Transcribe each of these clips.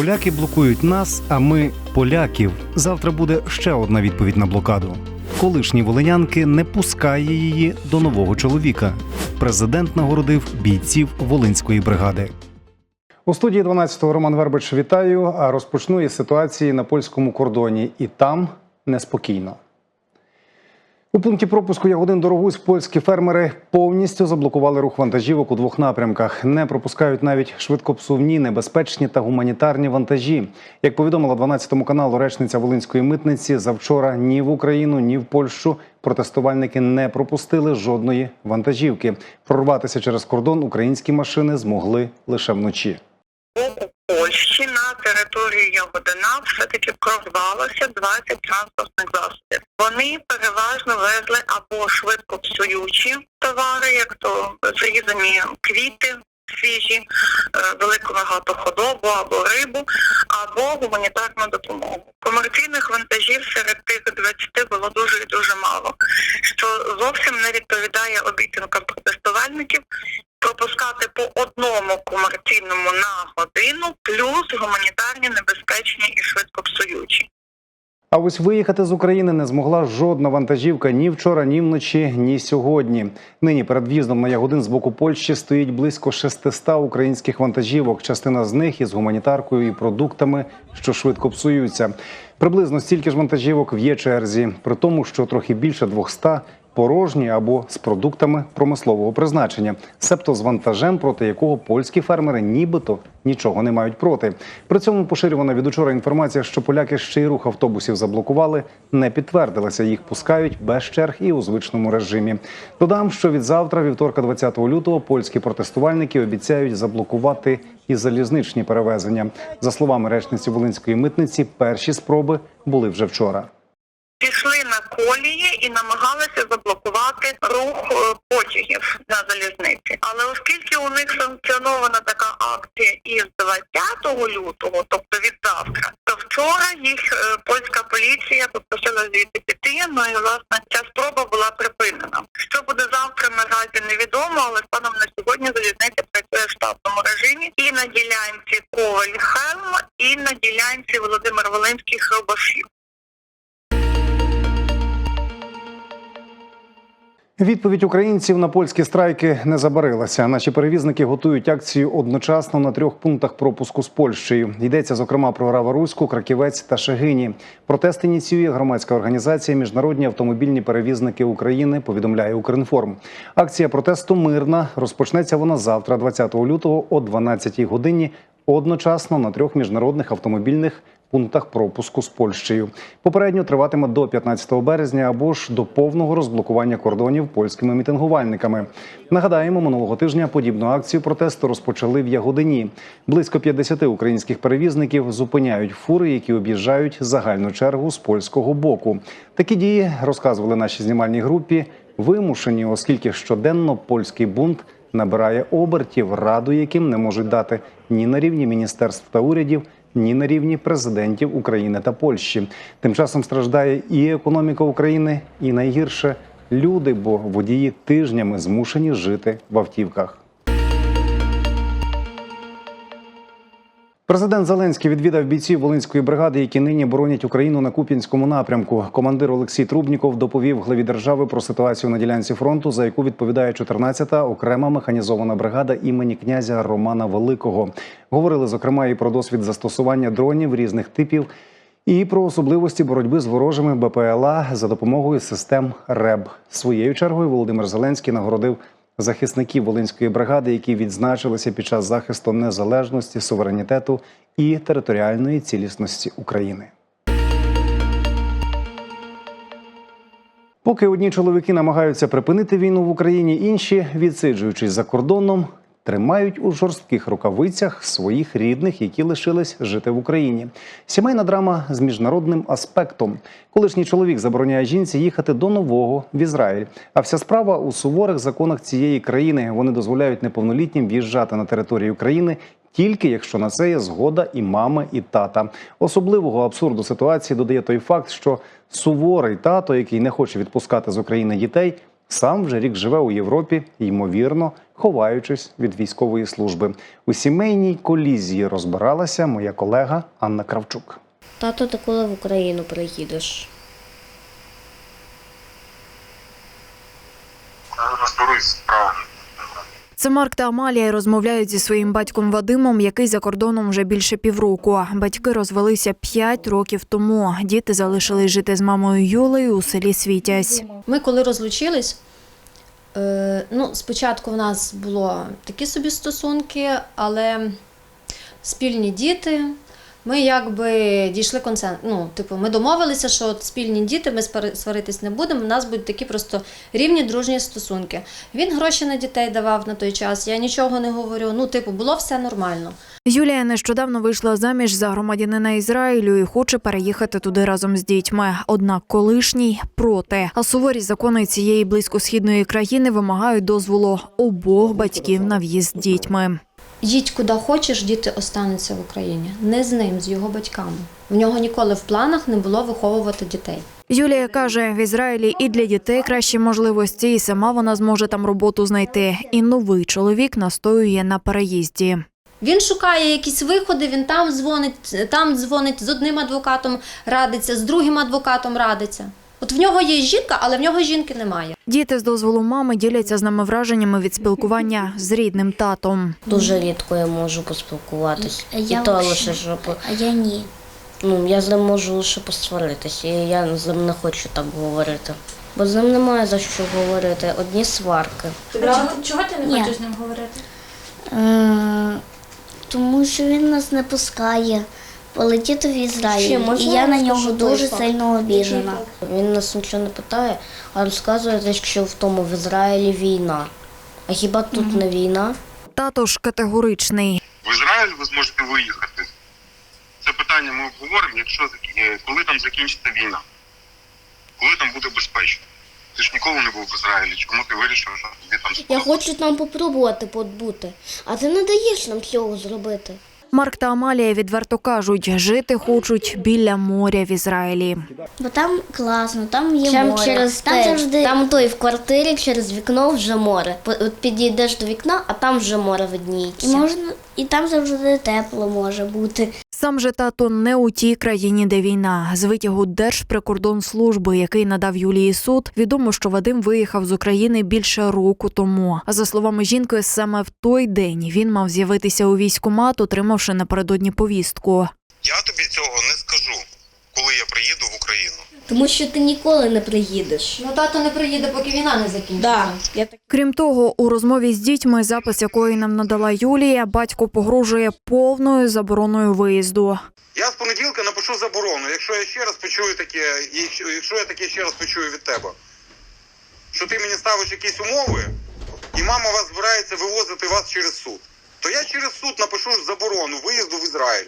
Поляки блокують нас, а ми поляків. Завтра буде ще одна відповідь на блокаду. Колишні волинянки не пускає її до нового чоловіка. Президент нагородив бійців Волинської бригади. У студії 12-го Роман Вербич вітаю. А розпочну із ситуації на польському кордоні, і там неспокійно. У пункті пропуску Ягодин Дорогусь польські фермери повністю заблокували рух вантажівок у двох напрямках. Не пропускають навіть швидкопсувні, небезпечні та гуманітарні вантажі. Як повідомила 12 каналу речниця Волинської митниці, завчора ні в Україну, ні в Польщу протестувальники не пропустили жодної вантажівки. Прорватися через кордон українські машини змогли лише вночі. У Польщі на територію Ягодина все-таки прорвалося 20 транспортних засобів. Вони переважно везли або швидко псуючі товари, як то зрізані квіти свіжі, е, велику рогату худобу або рибу, або гуманітарну допомогу. Комерційних вантажів серед тих 20 було дуже і дуже мало, що зовсім не відповідає обіцянкам протестувальників пропускати по одному комерційному на годину, плюс гуманітарні небезпечні і швидко псуючі. А ось виїхати з України не змогла жодна вантажівка ні вчора, ні вночі, ні сьогодні. Нині перед в'їздом на Ягодин з боку Польщі стоїть близько 600 українських вантажівок. Частина з них із гуманітаркою і продуктами, що швидко псуються. Приблизно стільки ж вантажівок в є черзі, при тому, що трохи більше 200 порожні або з продуктами промислового призначення, себто з вантажем, проти якого польські фермери нібито нічого не мають проти. При цьому поширювана від учора інформація, що поляки ще й рух автобусів заблокували, не підтвердилася. Їх пускають без черг і у звичному режимі. Додам, що від завтра, вівторка, 20 лютого, польські протестувальники обіцяють заблокувати і залізничні перевезення. За словами речниці Волинської митниці, перші спроби були вже вчора. Колії і намагалися заблокувати рух е, потягів на залізниці. Але оскільки у них санкціонована така акція із 20 лютого, тобто від завтра, то вчора їх е, польська поліція попросила звідти піти. Ну і власне ця спроба була припинена. Що буде завтра, наразі невідомо, але станом на сьогодні залізниця працює в штатному режимі і на ділянці Коваль Хелм, і на ділянці Володимир Волинський Хробашів. Відповідь українців на польські страйки не забарилася. Наші перевізники готують акцію одночасно на трьох пунктах пропуску з Польщею. Йдеться зокрема про Рава-Руську, Краківець та Шегині. Протест ініціює громадська організація Міжнародні автомобільні перевізники України. Повідомляє Укрінформ. Акція протесту мирна. Розпочнеться вона завтра, 20 лютого, о 12 годині. Одночасно на трьох міжнародних автомобільних пунктах пропуску з Польщею. Попередньо триватиме до 15 березня або ж до повного розблокування кордонів польськими мітингувальниками. Нагадаємо, минулого тижня подібну акцію протесту розпочали в Ягодині. Близько 50 українських перевізників зупиняють фури, які об'їжджають загальну чергу з польського боку. Такі дії розказували нашій знімальній групі. Вимушені, оскільки щоденно польський бунт набирає обертів, раду яким не можуть дати ні на рівні міністерств та урядів, ні на рівні президентів України та Польщі. Тим часом страждає і економіка України, і найгірше люди, бо водії тижнями змушені жити в автівках. Президент Зеленський відвідав бійців Волинської бригади, які нині боронять Україну на Куп'янському напрямку. Командир Олексій Трубніков доповів главі держави про ситуацію на ділянці фронту, за яку відповідає 14-та окрема механізована бригада імені князя Романа Великого. Говорили зокрема і про досвід застосування дронів різних типів. І про особливості боротьби з ворожими БПЛА за допомогою систем РЕБ. Своєю чергою Володимир Зеленський нагородив захисників Волинської бригади, які відзначилися під час захисту незалежності, суверенітету і територіальної цілісності України. Поки одні чоловіки намагаються припинити війну в Україні, інші, відсиджуючись за кордоном, тримають у жорстких рукавицях своїх рідних, які лишились жити в Україні. Сімейна драма з міжнародним аспектом. Колишній чоловік забороняє жінці їхати до нового в Ізраїль. А вся справа у суворих законах цієї країни. Вони дозволяють неповнолітнім в'їжджати на територію країни. Тільки якщо на це є згода і мами, і тата. Особливого абсурду ситуації додає той факт, що суворий тато, який не хоче відпускати з України дітей, Сам вже рік живе у Європі, ймовірно, ховаючись від військової служби. У сімейній колізії розбиралася моя колега Анна Кравчук. Тато, ти коли в Україну приїдеш? розберусь з справами. Це Марк та Амалія розмовляють зі своїм батьком Вадимом, який за кордоном вже більше півроку. Батьки розвелися п'ять років тому. Діти залишились жити з мамою Юлею у селі Світязь. Ми коли розлучились, е, ну, спочатку в нас було такі собі стосунки, але спільні діти. Ми якби дійшли консен... Ну, типу, ми домовилися, що от спільні діти, ми сваритись не будемо. У нас будуть такі просто рівні дружні стосунки. Він гроші на дітей давав на той час, я нічого не говорю. Ну, типу, було все нормально. Юлія нещодавно вийшла заміж за громадянина Ізраїлю і хоче переїхати туди разом з дітьми. Однак колишній проти. А суворі закони цієї близькосхідної країни вимагають дозволу обох батьків на в'їзд з дітьми. Їдь куди хочеш, діти остануться в Україні. Не з ним, з його батьками. В нього ніколи в планах не було виховувати дітей. Юлія каже, в Ізраїлі і для дітей кращі можливості, і сама вона зможе там роботу знайти. І новий чоловік настоює на переїзді. Він шукає якісь виходи, він там дзвонить, там дзвонить, з одним адвокатом радиться, з другим адвокатом радиться. От в нього є жінка, але в нього жінки немає. Діти з дозволу мами діляться з нами враженнями від спілкування з рідним татом. Дуже рідко я можу поспілкуватись. А І я то лише, щоб А я ні. ну, я з ним можу лише посваритись, і я з ним не хочу так говорити. Бо з ним немає за що говорити, одні сварки. Чого ти не Ні. хочеш з ним говорити? Е, тому що він нас не пускає полетіти в Ще Ізраїль. можна І я на нього дуже факт? сильно обіжена. Він нас нічого не питає, а розказує, що в тому в Ізраїлі війна. А хіба тут не війна? Тато ж категоричний. В Ізраїль ви зможете виїхати. Це питання ми обговоримо, якщо е, коли там закінчиться війна, коли там буде безпечно. Ти ж ніколи не був в Ізраїлі. Чому ти вирішив, що тобі там Я хочу там попробувати побути, а ти не даєш нам цього зробити. Марк та Амалія відверто кажуть, жити хочуть біля моря в Ізраїлі. Бо там класно, там є Чим море. через там те, завжди там той в квартирі через вікно вже море. От підійдеш до вікна, а там вже море і видніється. можна, і там завжди тепло може бути. Сам же тато не у тій країні, де війна. З витягу Держприкордонслужби, який надав Юлії суд, відомо, що Вадим виїхав з України більше року тому. А за словами жінки, саме в той день він мав з'явитися у військкомат, отримавши напередодні повістку. Я тобі цього не скажу, коли я приїду в Україну. Тому що ти ніколи не приїдеш. Ну тато не приїде, поки війна не закінчиться. Да, Крім того, у розмові з дітьми, запис якої нам надала Юлія, батько погрожує повною забороною виїзду. Я з понеділка напишу заборону, якщо я ще раз почую таке, якщо- якщо я таке ще раз почую від тебе. Що ти мені ставиш якісь умови, і мама вас збирається вивозити вас через суд. То я через суд напишу заборону виїзду в Ізраїль.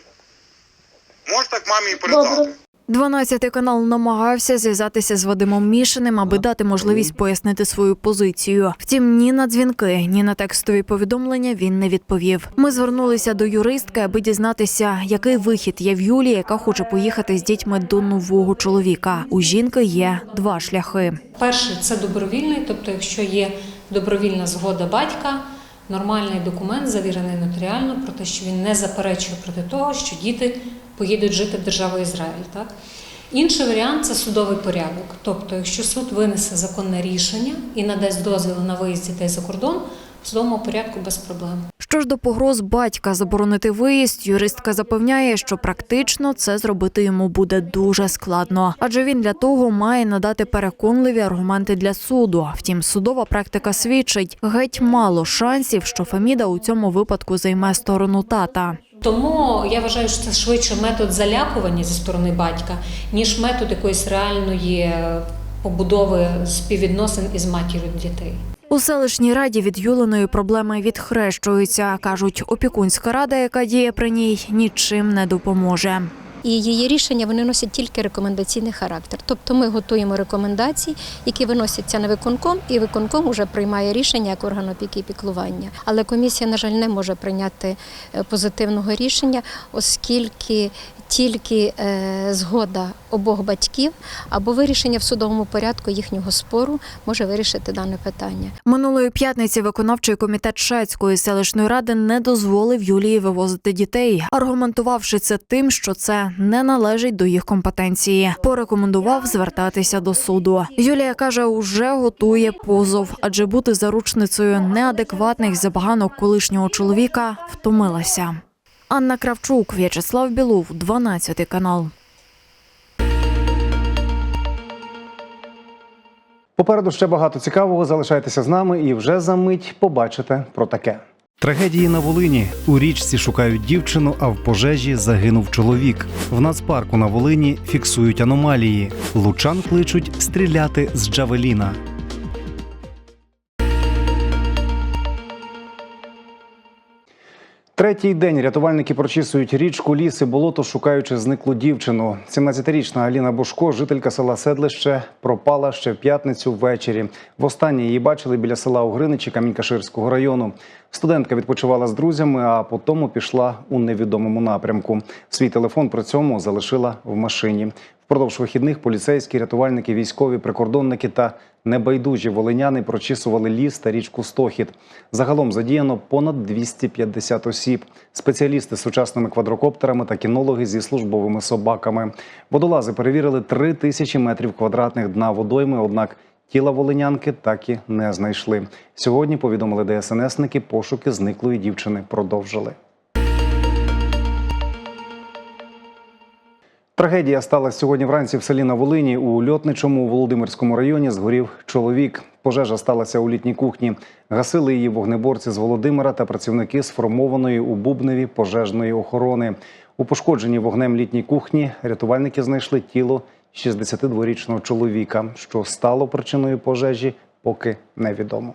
Можеш так мамі і передати. 12 канал намагався зв'язатися з Вадимом Мішиним, аби дати можливість пояснити свою позицію. Втім, ні на дзвінки, ні на текстові повідомлення він не відповів. Ми звернулися до юристки, аби дізнатися, який вихід є в Юлії, яка хоче поїхати з дітьми до нового чоловіка. У жінки є два шляхи. Перший це добровільний, тобто, якщо є добровільна згода батька, нормальний документ, завірений нотаріально, про те, що він не заперечує проти того, що діти поїдуть жити в державу Ізраїль. Так? Інший варіант це судовий порядок. Тобто, якщо суд винесе законне рішення і надасть дозвіл на виїзд дітей за кордон, в судовому порядку без проблем. Що ж до погроз батька заборонити виїзд, юристка запевняє, що практично це зробити йому буде дуже складно, адже він для того має надати переконливі аргументи для суду. Втім, судова практика свідчить геть мало шансів, що Феміда у цьому випадку займе сторону тата. Тому я вважаю, що це швидше метод залякування зі сторони батька, ніж метод якоїсь реальної е, побудови співвідносин із матір'ю дітей. У селищній раді від Юленої проблеми відхрещуються. кажуть, опікунська рада, яка діє при ній, нічим не допоможе. І її рішення вони носять тільки рекомендаційний характер. Тобто ми готуємо рекомендації, які виносяться на виконком, і виконком вже приймає рішення як орган опіки і піклування. Але комісія, на жаль, не може прийняти е, позитивного рішення, оскільки тільки е, згода обох батьків або вирішення в судовому порядку їхнього спору може вирішити дане питання. Минулої п'ятниці виконавчий комітет Шацької селищної ради не дозволив Юлії вивозити дітей, аргументувавши це тим, що це не належить до їх компетенції. Порекомендував звертатися до суду. Юлія каже, уже готує позов, адже бути заручницею неадекватних забаганок колишнього чоловіка втомилася. Анна Кравчук, В'ячеслав Білов, 12 канал. Попереду ще багато цікавого. Залишайтеся з нами і вже за мить побачите про таке. Трагедії на Волині у річці шукають дівчину, а в пожежі загинув чоловік. В нацпарку на Волині фіксують аномалії. Лучан кличуть стріляти з Джавеліна. Третій день рятувальники прочісують річку, ліс і болото, шукаючи зниклу дівчину. 17-річна Аліна Бушко, жителька села Седлище, пропала ще в п'ятницю ввечері. Востаннє її бачили біля села Угриничі Камінькаширського району. Студентка відпочивала з друзями, а потім пішла у невідомому напрямку. Свій телефон при цьому залишила в машині. Впродовж вихідних поліцейські, рятувальники, військові, прикордонники та небайдужі волиняни прочісували ліс та річку Стохід. Загалом задіяно понад 250 осіб. Спеціалісти з сучасними квадрокоптерами та кінологи зі службовими собаками. Водолази перевірили 3 тисячі метрів квадратних дна водойми, однак тіла волинянки так і не знайшли. Сьогодні повідомили ДСНСники, пошуки зниклої дівчини продовжили. Трагедія сталася сьогодні вранці в селі на Волині. У льотничому Володимирському районі згорів чоловік. Пожежа сталася у літній кухні. Гасили її вогнеборці з Володимира та працівники сформованої у Бубневі пожежної охорони. У пошкодженій вогнем літній кухні рятувальники знайшли тіло 62-річного чоловіка. Що стало причиною пожежі, поки невідомо.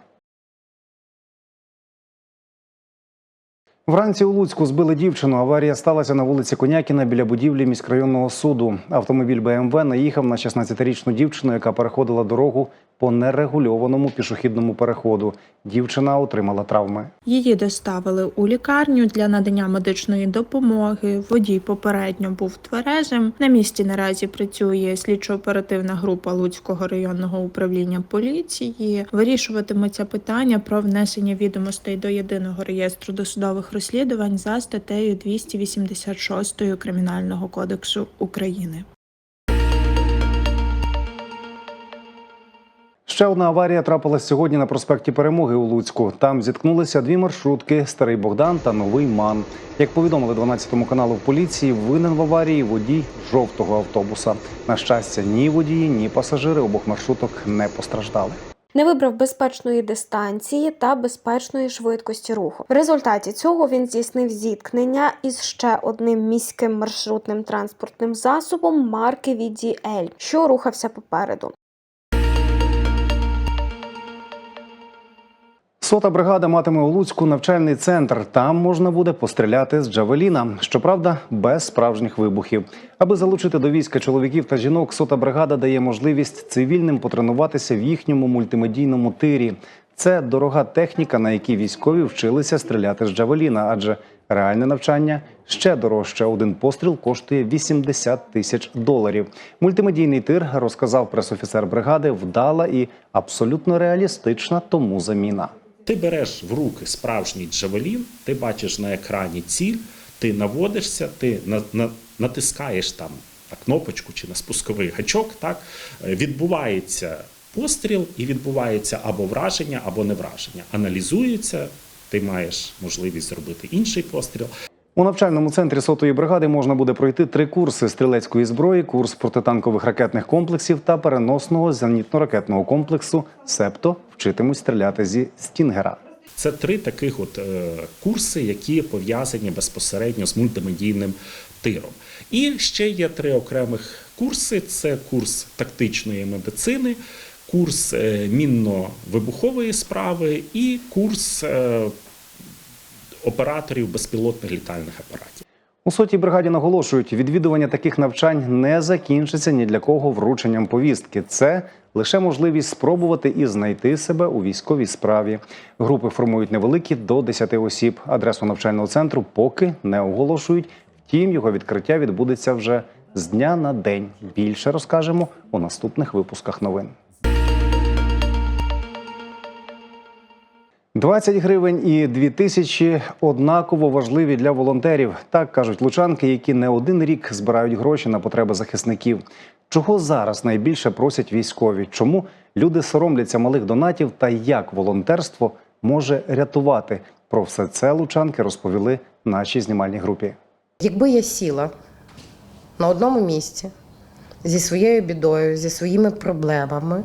Вранці у Луцьку збили дівчину. Аварія сталася на вулиці Конякіна біля будівлі міськрайонного суду. Автомобіль БМВ наїхав на 16-річну дівчину, яка переходила дорогу по нерегульованому пішохідному переходу. Дівчина отримала травми. Її доставили у лікарню для надання медичної допомоги. Водій попередньо був тверезим. На місці наразі працює слідчо-оперативна група Луцького районного управління поліції. Вирішуватиметься питання про внесення відомостей до єдиного реєстру досудових розслідувань за статтею 286 Кримінального кодексу України. Ще одна аварія трапилась сьогодні на проспекті Перемоги у Луцьку. Там зіткнулися дві маршрутки Старий Богдан та Новий Ман. Як повідомили 12 каналу в поліції, винен в аварії водій жовтого автобуса. На щастя, ні водії, ні пасажири обох маршруток не постраждали. не вибрав безпечної дистанції та безпечної швидкості руху. В результаті цього він здійснив зіткнення із ще одним міським маршрутним транспортним засобом марки VDL, що рухався попереду. Сота бригада матиме у Луцьку навчальний центр. Там можна буде постріляти з Джавеліна. Щоправда, без справжніх вибухів. Аби залучити до війська чоловіків та жінок, сота бригада дає можливість цивільним потренуватися в їхньому мультимедійному тирі. Це дорога техніка, на якій військові вчилися стріляти з Джавеліна, адже реальне навчання ще дорожче. Один постріл коштує 80 тисяч доларів. Мультимедійний тир розказав пресофіцер бригади. Вдала і абсолютно реалістична тому заміна. Ти береш в руки справжній джавелін, ти бачиш на екрані ціль, ти наводишся, ти на, на, натискаєш там на кнопочку чи на спусковий гачок. Так відбувається постріл і відбувається або враження, або невраження. Аналізується, ти маєш можливість зробити інший постріл. У навчальному центрі сотої бригади можна буде пройти три курси стрілецької зброї, курс протитанкових ракетних комплексів та переносного зенітно-ракетного комплексу. Себто вчитимуть стріляти зі стінгера. Це три таких от е, курси, які пов'язані безпосередньо з мультимедійним тиром. І ще є три окремих курси: це курс тактичної медицини, курс е, мінно-вибухової справи і курс е, операторів безпілотних літальних апаратів. У сотій бригаді наголошують, відвідування таких навчань не закінчиться ні для кого врученням повістки. Це лише можливість спробувати і знайти себе у військовій справі. Групи формують невеликі до 10 осіб. Адресу навчального центру поки не оголошують. Втім, його відкриття відбудеться вже з дня на день. Більше розкажемо у наступних випусках новин. 20 гривень і 2 тисячі однаково важливі для волонтерів. Так кажуть лучанки, які не один рік збирають гроші на потреби захисників. Чого зараз найбільше просять військові? Чому люди соромляться малих донатів та як волонтерство може рятувати? Про все це лучанки розповіли нашій знімальній групі. Якби я сіла на одному місці зі своєю бідою, зі своїми проблемами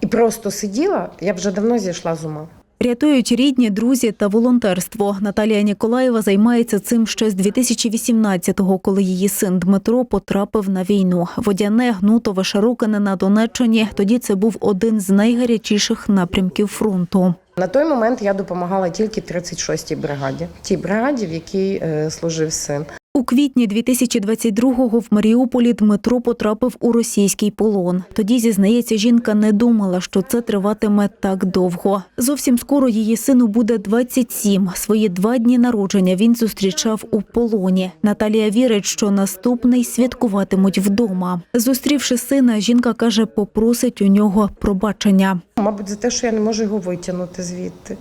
і просто сиділа, я б вже давно зійшла з ума. Рятують рідні, друзі та волонтерство. Наталія Ніколаєва займається цим ще з 2018-го, коли її син Дмитро потрапив на війну. Водяне, гнутове, широкине на Донеччині. Тоді це був один з найгарячіших напрямків фронту. На той момент я допомагала тільки 36-й бригаді, тій бригаді, в якій е, служив син. У квітні 2022-го в Маріуполі Дмитро потрапив у російський полон. Тоді, зізнається, жінка не думала, що це триватиме так довго. Зовсім скоро її сину буде 27. Свої два дні народження він зустрічав у полоні. Наталія вірить, що наступний святкуватимуть вдома. Зустрівши сина, жінка каже, попросить у нього пробачення. Мабуть, за те, що я не можу його витягнути звідти.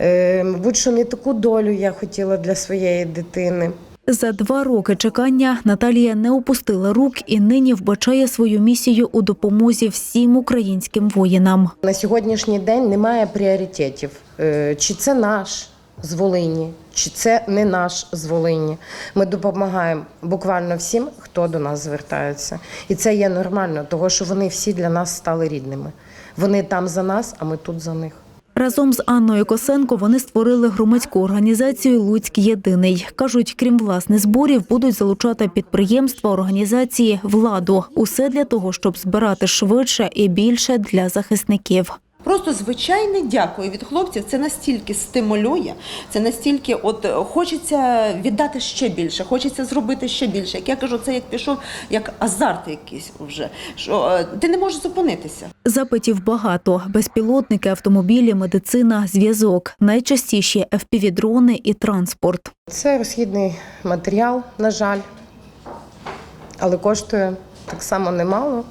Е, мабуть, що не таку долю я хотіла для своєї дитини. За два роки чекання Наталія не опустила рук і нині вбачає свою місію у допомозі всім українським воїнам. На сьогоднішній день немає пріоритетів. Е, Чи це наш з Волині, чи це не наш з Волині. Ми допомагаємо буквально всім, хто до нас звертається. І це є нормально, тому що вони всі для нас стали рідними. Вони там за нас, а ми тут за них. Разом з Анною Косенко вони створили громадську організацію Луцьк Єдиний. Кажуть, крім власних зборів, будуть залучати підприємства, організації, владу. Усе для того, щоб збирати швидше і більше для захисників. Просто звичайне дякую від хлопців. Це настільки стимулює, це настільки, от е, хочеться віддати ще більше, хочеться зробити ще більше. Як я кажу, це як пішов, як азарт якийсь вже. Що е, ти не можеш зупинитися. Запитів багато: безпілотники, автомобілі, медицина, зв'язок. Найчастіші – FPV-дрони і транспорт. Це розхідний матеріал, на жаль, але коштує так само немало,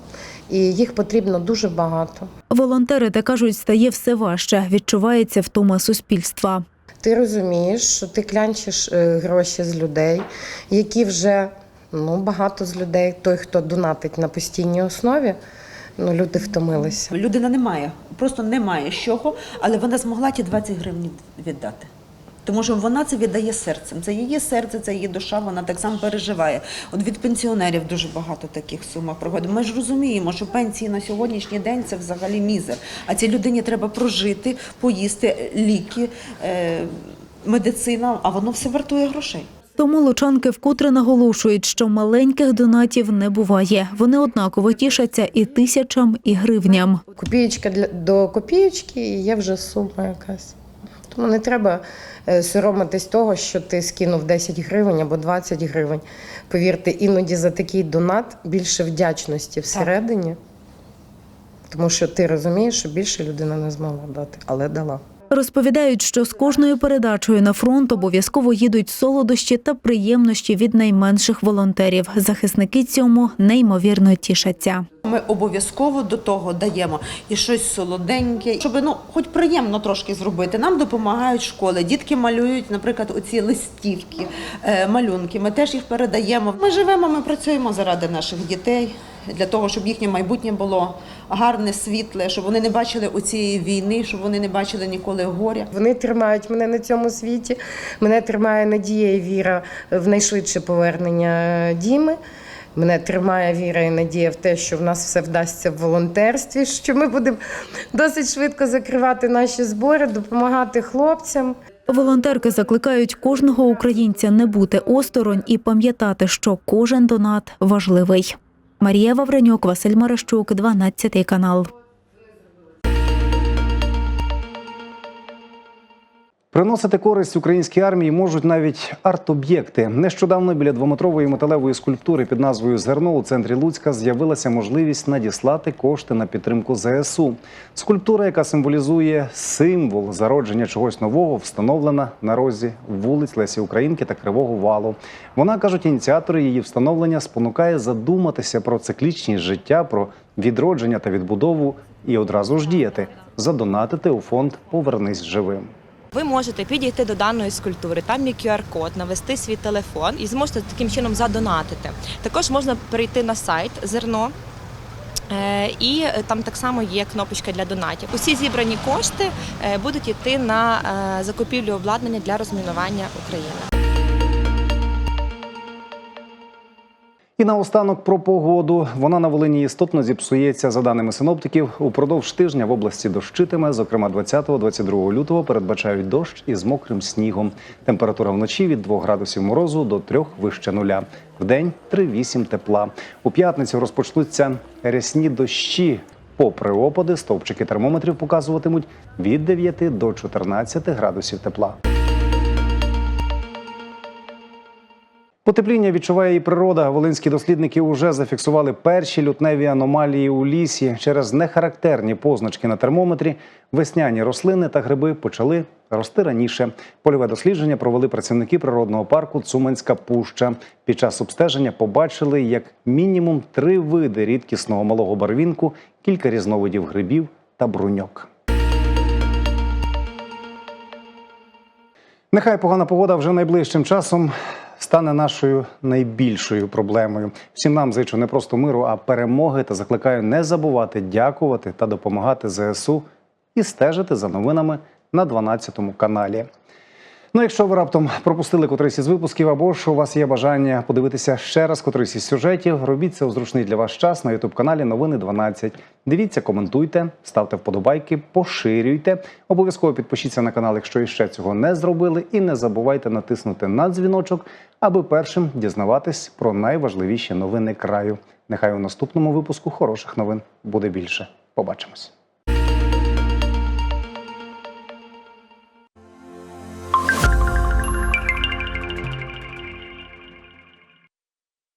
і їх потрібно дуже багато. Волонтери та кажуть, стає все важче. Відчувається втома суспільства. Ти розумієш, що ти клянчиш е, гроші з людей, які вже ну, багато з людей, той, хто донатить на постійній основі, ну, люди втомилися. Людина не має, просто не має з чого, але вона змогла ті 20 гривень віддати. Тому що вона це віддає серцем. Це її серце, це її душа, вона так само переживає. От від пенсіонерів дуже багато таких сумок проходить. Ми ж розуміємо, що пенсії на сьогоднішній день це взагалі мізер. А цій людині треба прожити, поїсти ліки, е, медицина, а воно все вартує грошей. Тому лучанки вкотре наголошують, що маленьких донатів не буває. Вони однаково тішаться і тисячам, і гривням. Копієчка для до копієчки і є вже сума якась. Тому не треба е, соромитись того, що ти скинув 10 гривень або 20 гривень. Повірте, іноді за такий донат більше вдячності всередині, тому що ти розумієш, що більше людина не змогла дати, але дала. Розповідають, що з кожною передачею на фронт обов'язково їдуть солодощі та приємності від найменших волонтерів. Захисники цьому неймовірно тішаться. Ми обов'язково до того даємо і щось солоденьке, щоб ну хоч приємно трошки зробити. Нам допомагають школи. Дітки малюють, наприклад, оці листівки, е, малюнки. Ми теж їх передаємо. Ми живемо, ми працюємо заради наших дітей. Для того, щоб їхнє майбутнє було гарне, світле, щоб вони не бачили оцієї війни, щоб вони не бачили ніколи горя. Вони тримають мене на цьому світі. Мене тримає надія і віра в найшвидше повернення Діми. Мене тримає віра і надія в те, що в нас все вдасться в волонтерстві, що ми будемо досить швидко закривати наші збори, допомагати хлопцям. Волонтерки закликають кожного українця не бути осторонь і пам'ятати, що кожен донат важливий. Марія Вавренюк, Василь Марищук, 12 канал. Приносити користь українській армії можуть навіть арт-об'єкти. Нещодавно біля двометрової металевої скульптури під назвою Зерно у центрі Луцька з'явилася можливість надіслати кошти на підтримку ЗСУ. Скульптура, яка символізує символ зародження чогось нового, встановлена на розі вулиць Лесі Українки та Кривого Валу. Вона кажуть, ініціатори її встановлення спонукає задуматися про циклічність життя, про відродження та відбудову і одразу ж діяти задонатити у фонд Повернись живим. Ви можете підійти до даної скульптури, там є QR-код, навести свій телефон і зможете таким чином задонатити. Також можна перейти на сайт зерно. е, І там так само є кнопочка для донатів. Усі зібрані кошти е, будуть йти на е, закупівлю обладнання для розмінування України. І наостанок про погоду. Вона на Волині істотно зіпсується. За даними синоптиків, упродовж тижня в області дощитиме. Зокрема, 20-22 лютого передбачають дощ із мокрим снігом. Температура вночі від 2 градусів морозу до 3 вище нуля. Вдень 3-8 тепла. У п'ятницю розпочнуться рясні дощі. Попри опади, стовпчики термометрів показуватимуть від 9 до 14 градусів тепла. Потепління відчуває і природа. Волинські дослідники вже зафіксували перші лютневі аномалії у лісі. Через нехарактерні позначки на термометрі весняні рослини та гриби почали рости раніше. Польове дослідження провели працівники природного парку Цуманська Пуща. Під час обстеження побачили як мінімум три види рідкісного малого барвінку, кілька різновидів грибів та бруньок. Нехай погана погода вже найближчим часом стане нашою найбільшою проблемою. Всім нам зичу не просто миру, а перемоги та закликаю не забувати дякувати та допомагати ЗСУ і стежити за новинами на 12 каналі. Ну, якщо ви раптом пропустили котрийсь із випусків, або ж у вас є бажання подивитися ще раз котрийсь із сюжетів, робіть це у зручний для вас час на ютуб каналі Новини 12. Дивіться, коментуйте, ставте вподобайки, поширюйте. Обов'язково підпишіться на канал, якщо іще цього не зробили, і не забувайте натиснути на дзвіночок, аби першим дізнаватись про найважливіші новини краю. Нехай у наступному випуску хороших новин буде більше. Побачимось.